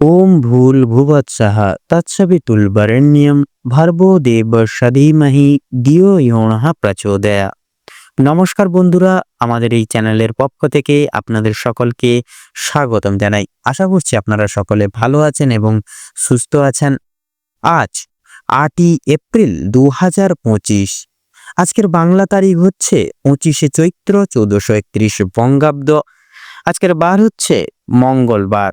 ওম ভূল ভুবৎসহ তৎসবিতুলবরেণ্যম ভর্বদেব সদীমহি দিও ইহণহ প্রচোদয়া। নমস্কার বন্ধুরা, আমাদের এই চ্যানেলের পক্ষ থেকে আপনাদের সকলকে স্বাগতম জানাই। আশা করছি আপনারা সকলে ভালো আছেন এবং সুস্থ আছেন। আজ আটই এপ্রিল দু হাজার পঁচিশ। আজকের বাংলা তারিখ হচ্ছে পঁচিশে চৈত্র চৌদ্দশো একত্রিশ বঙ্গাব্দ। আজকের বার হচ্ছে মঙ্গলবার।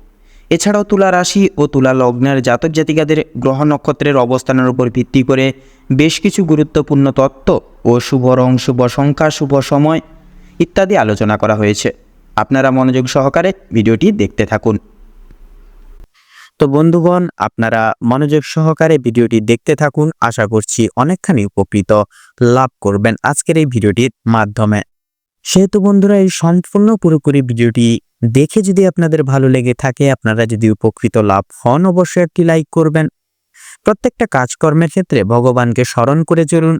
এছাড়াও তুলা রাশি ও তুলা লগ্নের জাতক জাতিকাদের গ্রহ নক্ষত্রের অবস্থানের উপর ভিত্তি করে বেশ কিছু গুরুত্বপূর্ণ তত্ত্ব ও শুভ রং, শুভ সংখ্যা, শুভ সময় ইত্যাদি আলোচনা করা হয়েছে। আপনারা মনোযোগ সহকারে ভিডিওটি দেখতে থাকুন। তো বন্ধুগণ, আপনারা মনোযোগ সহকারে ভিডিওটি দেখতে থাকুন। আশা করছি অনেকখানি উপকৃত লাভ করবেন আজকের এই ভিডিওটির মাধ্যমে। সেহেতু বন্ধুরা, এই সম্পূর্ণ পুরোপুরি ভিডিওটি দেখে যদি আপনাদের ভালো লেগে থাকে, আপনারা যদি উপকৃত লাভ হন, অবশ্যই একটি লাইক করবেন। প্রত্যেকটা কাজকর্মের ক্ষেত্রে ভগবানকে স্মরণ করে চলুন।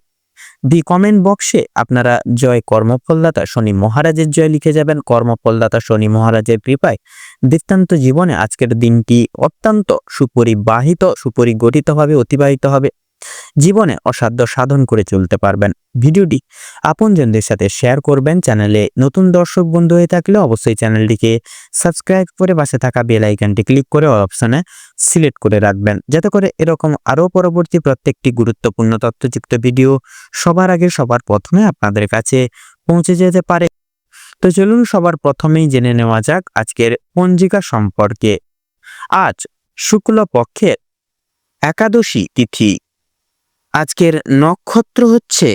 দি কমেন্ট বক্সে আপনারা জয় কর্মফলদাতা শনি মহারাজের জয় লিখে যাবেন। কর্মফলদাতা শনি মহারাজের কৃপায় বৃত্তান্ত জীবনে আজকের দিনটি অত্যন্ত সুপরিবাহিত, সুপরিগঠিতভাবে অতিবাহিত হবে। জীবনে অসাধ্য সাধন করে চলতে পারবেন। ভিডিওটি আপনজনদের সাথে শেয়ার করবেন। চ্যানেলে নতুন দর্শক বন্ধু হয়ে থাকলে অবশ্যই চ্যানেলটিকে সাবস্ক্রাইব করে পাশে থাকা বেল আইকনটি ক্লিক করে অপশনে সিলেক্ট করে রাখবেন। যাতে করে এরকম আরও পরবর্তী প্রত্যেকটি গুরুত্বপূর্ণ তথ্যযুক্ত ভিডিও সবার আগে সবার প্রথমে আপনাদের কাছে পৌঁছে যেতে পারে। তো চলুন সবার প্রথমেই জেনে নেওয়া যাক আজকের পঞ্জিকা সম্পর্কে। আজ শুক্লপক্ষের একাদশী তিথি। আজকের নক্ষত্র হচ্ছে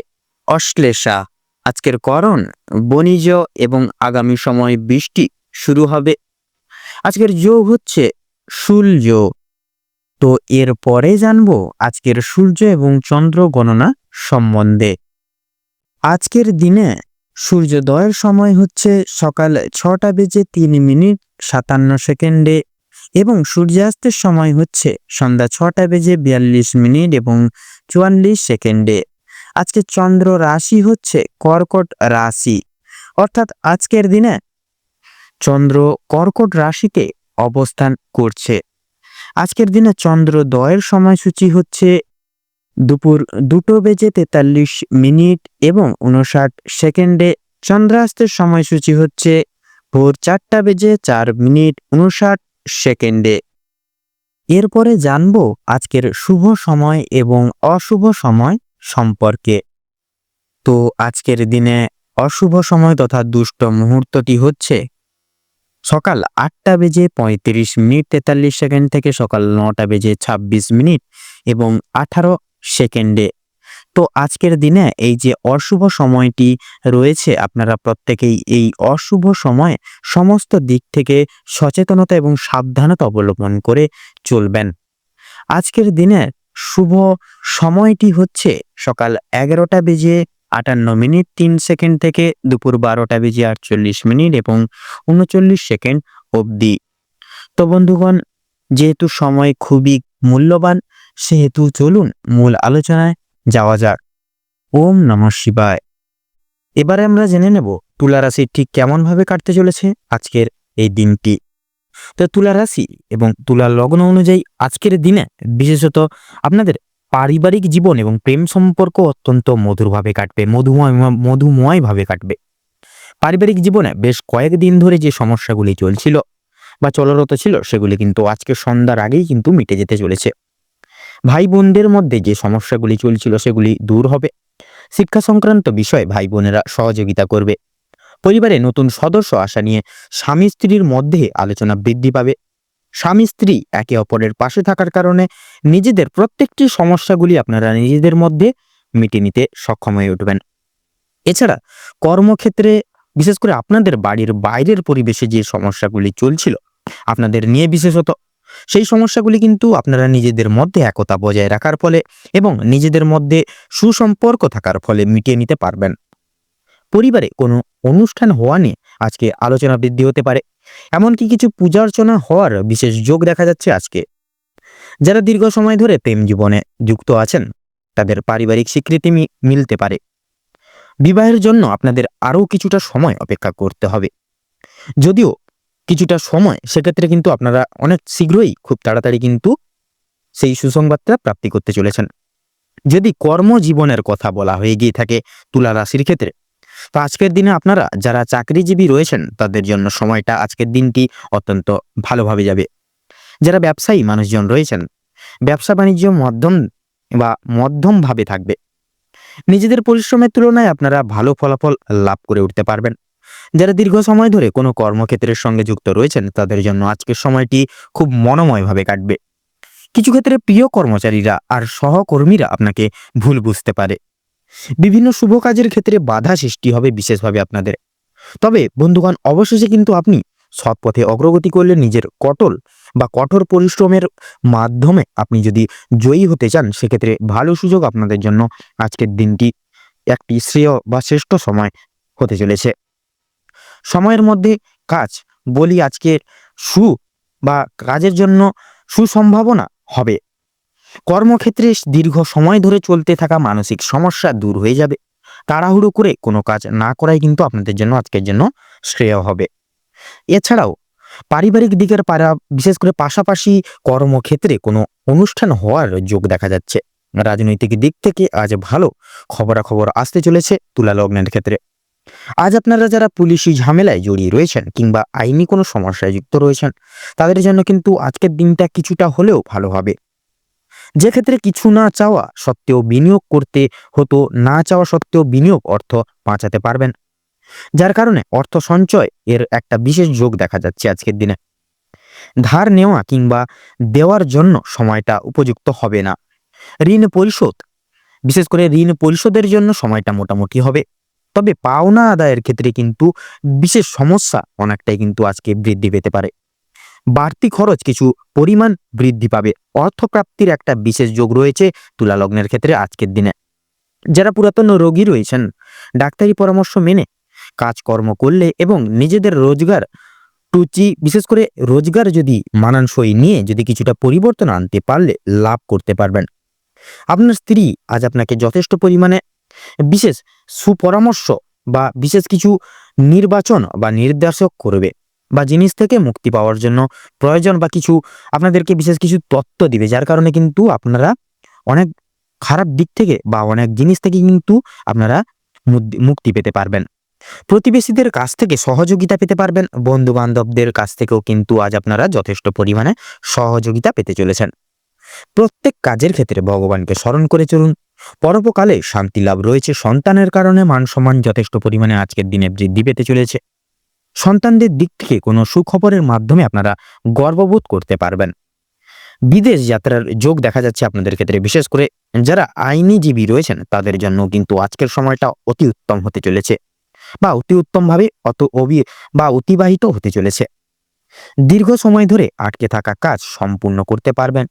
অশ্লেষা। আজকের করণ বণিজ এবং আগামী সময় বৃষ্টি শুরু হবে। আজকের যোগ হচ্ছে সূর্য। তো এর পরে জানব আজকের সূর্য এবং চন্দ্র গণনা সম্বন্ধে। আজকের দিনে সূর্যোদয়ের সময় হচ্ছে সকাল ছটা বেজে তিন মিনিট সাতান্ন সেকেন্ডে। এবং সূর্যাস্তের সময় হচ্ছে সন্ধ্যা ছটা বেজে বিয়াল্লিশ মিনিট এবং চুয়াল্লিশ সেকেন্ডে। আজকে চন্দ্র রাশি হচ্ছে কর্কট রাশি। অর্থাৎ আজকের দিনে চন্দ্র কর্কট রাশিতে অবস্থান করছে। আজকের দিনে চন্দ্রোদয়ের সময়সূচি হচ্ছে দুপুর দুটো বেজে তেতাল্লিশ মিনিট এবং উনষাট সেকেন্ডে। চন্দ্রাস্তের সময়সূচি হচ্ছে ভোর চারটা বেজে চার মিনিট উনষাট সেকেন্ডে। এরপরে জানব আজকের শুভ সময় এবং অশুভ সময় সম্পর্কে। তো আজকের দিনে অশুভ সময় তথা দুষ্ট মুহূর্তটি হচ্ছে সকাল আটটা বেজে পঁয়ত্রিশ মিনিট তেতাল্লিশ সেকেন্ড থেকে সকাল নটা বেজে ছাব্বিশ মিনিট এবং আঠারো সেকেন্ডে। তো আজকের দিনে এই যে অশুভ সময়টি রয়েছে, আপনারা প্রত্যেকেই এই অশুভ সময় সমস্ত দিক থেকে সচেতনতা এবং সাবধানতা অবলম্বন করে চলবেন। আজকের দিনে শুভ সময়টি হচ্ছে সকাল এগারোটা বেজে আটান্ন মিনিট তিন সেকেন্ড থেকে দুপুর বারোটা বেজে আটচল্লিশ মিনিট এবং উনচল্লিশ সেকেন্ড অবধি। তো বন্ধুগণ, যেহেতু সময় খুবই মূল্যবান, সেহেতু চলুন মূল আলোচনায় যাওয়া যাক। ওম নমঃ শিবায়। এবারে আমরা জেনে নেব তুলা রাশি ঠিক কেমনভাবে কাটতে চলেছে আজকের এই দিনটি। তো তুলা রাশি এবং তুলা লগ্ন অনুযায়ী আজকের দিনে বিশেষত আপনাদের পারিবারিক জীবন এবং প্রেম সম্পর্ক অত্যন্ত মধুরভাবে কাটবে, মধুময়, মধুময়ভাবে কাটবে। পারিবারিক জীবনে বেশ কয়েকদিন ধরে যে সমস্যাগুলি চলছিল বা চলরত ছিল, সেগুলি কিন্তু আজকে সন্ধ্যার আগেই কিন্তু মিটে যেতে চলেছে। ভাই বোনদের মধ্যে যে সমস্যাগুলি চলছিল সেগুলি দূর হবে। শিক্ষা সংক্রান্ত বিষয়ে ভাই বোনেরা সহযোগিতা করবে। পরিবারে নতুন সদস্য আসা নিয়ে স্বামী স্ত্রীর মধ্যে আলোচনা বৃদ্ধি পাবে। স্বামী স্ত্রী একে অপরের পাশে থাকার কারণে নিজেদের প্রত্যেকটি সমস্যাগুলি আপনারা নিজেদের মধ্যে মিটিয়ে নিতে সক্ষম হয়ে উঠবেন। এছাড়া কর্মক্ষেত্রে, বিশেষ করে আপনাদের বাড়ির বাইরের পরিবেশে যে সমস্যাগুলি চলছিল, আপনাদের নিয়ে বিশেষত সেই সমস্যাগুলি কিন্তু আপনারা নিজেদের মধ্যে একতা বজায় রাখার ফলে এবং নিজেদের মধ্যে সুসম্পর্ক থাকার ফলে মিটিয়ে নিতে পারবেন। পরিবারে কোনো অনুষ্ঠান হওয়া নিয়ে আজকে আলোচনা বৃদ্ধি হতে পারে, এমনকি কিছু পূজা অর্চনা হওয়ার বিশেষ যোগ দেখা যাচ্ছে আজকে। যারা দীর্ঘ সময় ধরে প্রেম জীবনে যুক্ত আছেন, তাদের পারিবারিক স্বীকৃতি মিলতে পারে। বিবাহের জন্য আপনাদের আরও কিছুটা সময় অপেক্ষা করতে হবে। যদিও কিছুটা সময়, সেক্ষেত্রে কিন্তু আপনারা অনেক শীঘ্রই খুব তাড়াতাড়ি কিন্তু সেই সুসংবাদটা প্রাপ্তি করতে চলেছেন। যদি কর্মজীবনের কথা বলা হয়ে গিয়ে থাকে তুলা রাশির ক্ষেত্রে, তো আজকের দিনে আপনারা যারা চাকরিজীবী রয়েছেন, তাদের জন্য সময়টা আজকের দিনটি অত্যন্ত ভালোভাবে যাবে। যারা ব্যবসায়ী মানুষজন রয়েছেন, ব্যবসা বাণিজ্য মধ্যম বা মধ্যমভাবে থাকবে। নিজেদের পরিশ্রমের তুলনায় আপনারা ভালো ফলাফল লাভ করে উঠতে পারবেন। যারা দীর্ঘ সময় ধরে কোনো কর্মক্ষেত্রের সঙ্গে যুক্ত রয়েছেন, তাদের জন্য আজকের সময়টি খুব মনোময়ভাবে কাটবে। কিছু ক্ষেত্রে প্রিয় কর্মচারীরা আর সহকর্মীরা আপনাকে ভুল বুঝতে পারে। বিভিন্ন শুভ কাজের ক্ষেত্রে বাধা সৃষ্টি হবে বিশেষভাবে আপনাদের। তবে, বন্ধুগণ, অবশেষে কিন্তু আপনি সৎ পথে অগ্রগতি করলে নিজের কটল বা কঠোর পরিশ্রমের মাধ্যমে আপনি যদি জয়ী হতে চান, সেক্ষেত্রে ভালো সুযোগ আপনাদের জন্য আজকের দিনটি একটি শ্রেয় বা শ্রেষ্ঠ সময় হতে চলেছে। সময়ের মধ্যে কাজ, বলি আজকে সু বা কাজের জন্য সুসম্ভাবনা হবে। কর্মক্ষেত্রে দীর্ঘ সময় ধরে চলতে থাকা মানসিক সমস্যা দূর হয়ে যাবে। তাড়াহুড়ো করে কোনো কাজ না করাই কিন্তু আপনাদের জন্য, আজকের জন্য শ্রেয় হবে। এছাড়াও পারিবারিক দিকের পারা বিশেষ করে পাশাপাশি কর্মক্ষেত্রে কোনো অনুষ্ঠান হওয়ার যোগ দেখা যাচ্ছে। রাজনৈতিক দিক থেকে আজ ভালো খবরাখবর আসতে চলেছে তুলা লগ্নের ক্ষেত্রে। আজ আপনারা যারা পুলিশি ঝামেলায় জড়িয়ে রয়েছেন কিংবা আইনি কোনো সমস্যায় যুক্ত রয়েছেন, তাদের জন্য কিন্তু আজকের দিনটা কিছুটা হলেও ভালো হবে। যে ক্ষেত্রে কিছু না চাওয়া সত্ত্বেও বিনিয়োগ করতে হতো, না চাওয়া সত্ত্বেও বিনিয়োগ অর্থ বাঁচাতে পারবেন। যার কারণে অর্থ সঞ্চয় এর একটা বিশেষ যোগ দেখা যাচ্ছে আজকের দিনে। ধার নেওয়া কিংবা দেওয়ার জন্য সময়টা উপযুক্ত হবে না। ঋণ পরিশোধ, বিশেষ করে ঋণ পরিশোধের জন্য সময়টা মোটামুটি হবে। তবে পাওনা আদায়ের ক্ষেত্রে কিন্তু বিশেষ সমস্যা অনেকটাই কিন্তু আজকে বৃদ্ধি পেতে পারে। বাড়তি খরচ কিছু পরিমাণ বৃদ্ধি পাবে। অর্থপ্রাপ্তির একটা বিশেষ যোগ রয়েছে তুলা লগ্নের ক্ষেত্রে আজকের দিনে। যারা পুরাতন রোগী রয়েছেন, ডাক্তারি পরামর্শ মেনে কাজকর্ম করলে এবং নিজেদের রোজগার টুচি, বিশেষ করে রোজগার যদি মানানসই নিয়ে যদি কিছুটা পরিবর্তন আনতে পারলে লাভ করতে পারবেন। আপনার স্ত্রী আজ আপনাকে যথেষ্ট পরিমাণে বিশেষ সুপরামর্শ বা বিশেষ কিছু নির্বাচন বা নির্দেশক করবে বা জিনিস থেকে মুক্তি পাওয়ার জন্য প্রয়োজন বা কিছু আপনাদেরকে বিশেষ কিছু তত্ত্ব দিবে, যার কারণে কিন্তু আপনারা অনেক খারাপ দিক থেকে বা অনেক জিনিস থেকে কিন্তু আপনারা মুক্তি পেতে পারবেন। প্রতিবেশীদের কাছ থেকে সহযোগিতা পেতে পারবেন বন্ধু বান্ধবদের কাছ থেকেও কিন্তু আজ আপনারা যথেষ্ট পরিমাণে সহযোগিতা পেতে চলেছেন। প্রত্যেক কাজের ক্ষেত্রে ভগবানকে স্মরণ করে চলুন পরোপকালে শান্তি লাভ রয়েছে। সন্তানের কারণে মান সম্মান যথেষ্ট পরিমাণে আজকের দিনে বৃদ্ধি পেতে চলেছে। সন্তানদের দিক থেকে কোনো সুখবরের মাধ্যমে আপনারা গর্ববোধ করতে পারবেন। বিদেশ যাত্রার যোগ দেখা যাচ্ছে আপনাদের ক্ষেত্রে। বিশেষ করে যারা আইনিজীবী রয়েছেন, তাদের জন্য কিন্তু আজকের সময়টা অতি উত্তম হতে চলেছে বা অতি উত্তমভাবে অত অবি, বা অতিবাহিত হতে চলেছে। দীর্ঘ সময় ধরে আটকে থাকা কাজ সম্পূর্ণ করতে পারবেন।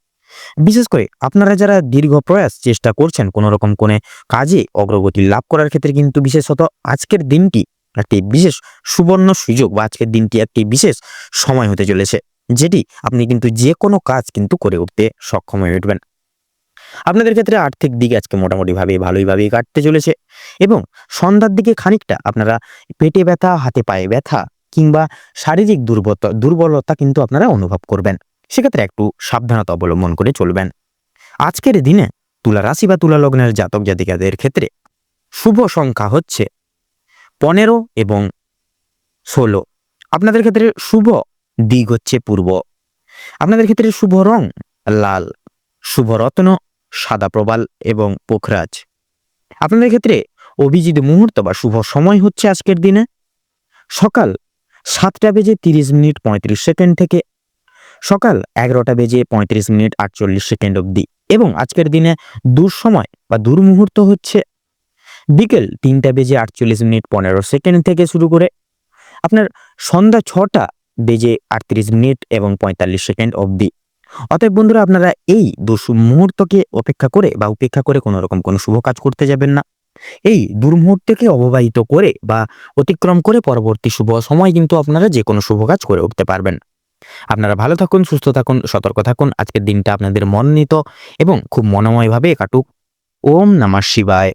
বিশেষ করে আপনারা যারা দীর্ঘ প্রয়াস চেষ্টা করছেন কোনো রকম কোনো কাজে অগ্রগতি লাভ করার ক্ষেত্রে কিন্তু বিশেষত আজকের দিনটি একটি বিশেষ সুবর্ণ সুযোগ বা আজকের দিনটি একটি বিশেষ সময় হতে চলেছে, যেটি আপনি কিন্তু যে কোনো কাজ কিন্তু করে উঠতে সক্ষম হয়ে উঠবেন। আপনাদের ক্ষেত্রে আর্থিক দিক আজকে মোটামুটিভাবে ভালোইভাবেই কাটতে চলেছে এবং সন্ধ্যার দিকে খানিকটা আপনারা পেটে ব্যথা, হাতে পায়ে ব্যথা কিংবা শারীরিক দুর্বলতা দুর্বলতা কিন্তু আপনারা অনুভব করবেন। সেক্ষেত্রে একটু সাবধানতা অবলম্বন করে চলবেন। আজকের দিনে তুলা রাশি বা তুলা লগ্নের জাতক জাতিকাদের ক্ষেত্রে শুভ সংখ্যা হচ্ছে পনেরো এবং ষোলো। আপনাদের ক্ষেত্রে শুভ দিক হচ্ছে পূর্ব। আপনাদের ক্ষেত্রে শুভ রং লাল, শুভ রত্ন সাদা প্রবাল এবং পোখরাজ। আপনাদের ক্ষেত্রে অভিজিৎ মুহূর্ত বা শুভ সময় হচ্ছে আজকের দিনে। সকাল সাতটা বেজে তিরিশ মিনিট পঁয়ত্রিশ সেকেন্ড থেকে সকাল এগারোটা বেজে পঁয়ত্রিশ মিনিট আটচল্লিশ সেকেন্ড অবধি এবং আজকের দিনে দুঃসময় বা দুর্মুহূর্ত হচ্ছে বিকেল তিনটা বেজে আটচল্লিশ মিনিট পনেরো সেকেন্ড থেকে শুরু করে আপনার সন্ধ্যা ছটা বেজে আটত্রিশ মিনিট এবং পঁয়তাল্লিশ সেকেন্ড অবধি। অতএব বন্ধুরা, আপনারা এই দুঃমুহূর্তকে অপেক্ষা করে বা উপেক্ষা করে কোনো রকম কোনো শুভ কাজ করতে যাবেন না। এই দুর্মুহূর্তকে অববাহিত করে বা অতিক্রম করে পরবর্তী শুভ সময় কিন্তু আপনারা যে কোনো শুভ কাজ করে উঠতে পারবেন। আপনারা ভালো থাকুন, সুস্থ থাকুন, সতর্ক থাকুন। আজকের দিনটা আপনাদের মনোনীত এবং খুব মনোময়ভাবে কাটুক। ওম নমঃ শিবায়।